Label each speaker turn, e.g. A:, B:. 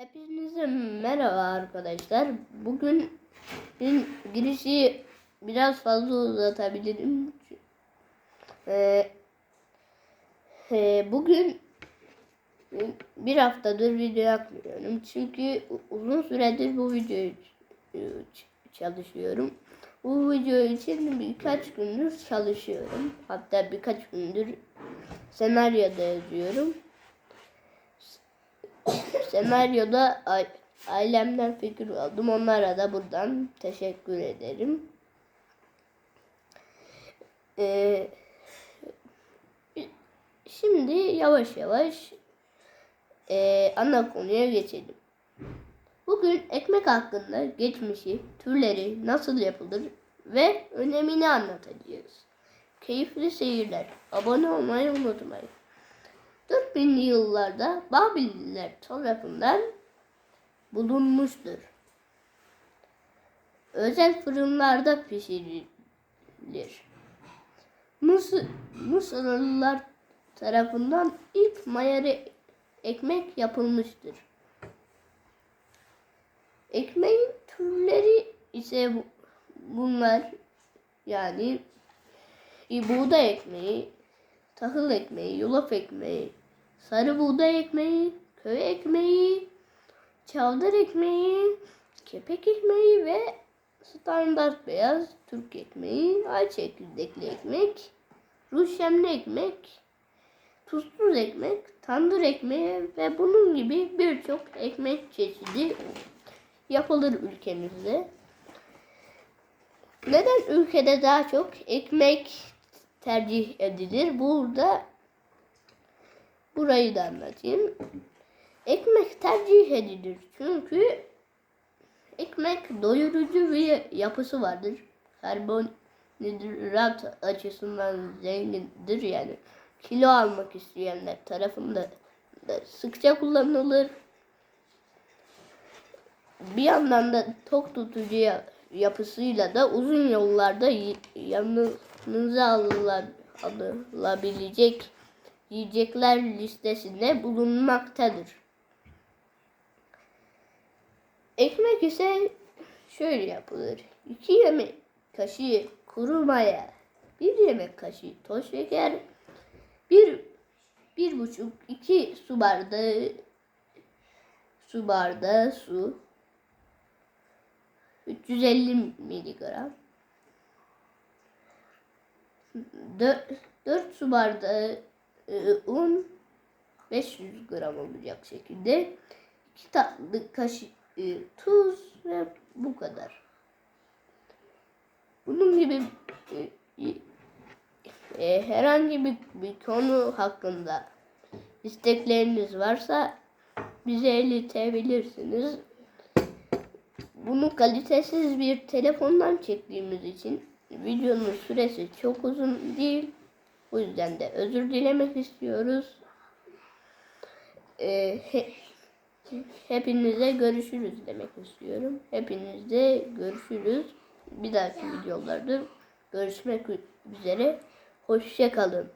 A: Hepinize merhaba arkadaşlar. Bugün bir girişi biraz fazla uzatabilirim. Ee, e, bugün bir haftadır video yapmıyorum. Çünkü uzun süredir bu videoyu e, çalışıyorum. Bu video için birkaç gündür çalışıyorum. Hatta birkaç gündür senaryo da yazıyorum. Senaryoda ailemden fikir aldım. Onlara da buradan teşekkür ederim. Ee, şimdi yavaş yavaş ee, ana konuya geçelim. Bugün ekmek hakkında geçmişi, türleri, nasıl yapılır ve önemini anlatacağız. Keyifli seyirler. Abone olmayı unutmayın. 4000'li yıllarda Babiller tarafından bulunmuştur. Özel fırınlarda pişirilir. Mısır, Mısırlılar tarafından ilk mayalı ekmek yapılmıştır. Ekmeğin türleri ise bu- bunlar yani buğday ekmeği, tahıl ekmeği, yulaf ekmeği, sarı buğday ekmeği, köy ekmeği, çavdar ekmeği, kepek ekmeği ve standart beyaz Türk ekmeği, ay çekirdekli ekmek, ruşemli ekmek, tuzsuz ekmek, tandır ekmeği ve bunun gibi birçok ekmek çeşidi yapılır ülkemizde. Neden ülkede daha çok ekmek tercih edilir? Burada burayı da anlatayım. Ekmek tercih edilir çünkü ekmek doyurucu bir yapısı vardır. Karbonhidrat açısından zengindir yani. Kilo almak isteyenler tarafında da sıkça kullanılır. Bir yandan da tok tutucu ya- yapısıyla da uzun yollarda yanınıza alıla- alınabilecek yiyecekler listesinde bulunmaktadır. Ekmek ise şöyle yapılır. 2 yemek kaşığı kuru maya, 1 yemek kaşığı toz şeker, 1 bir buçuk iki su bardağı su bardağı su 350 miligram 4, 4 su bardağı un 500 gram olacak şekilde 2 tatlı kaşık e, tuz ve bu kadar. Bunun gibi e, e, herhangi bir, bir konu hakkında istekleriniz varsa bize iletebilirsiniz. Bunu kalitesiz bir telefondan çektiğimiz için videonun süresi çok uzun değil. O yüzden de özür dilemek istiyoruz. Ee, he- hepinize görüşürüz demek istiyorum. Hepinizle görüşürüz. Bir dahaki videolarda görüşmek üzere. Hoşça kalın.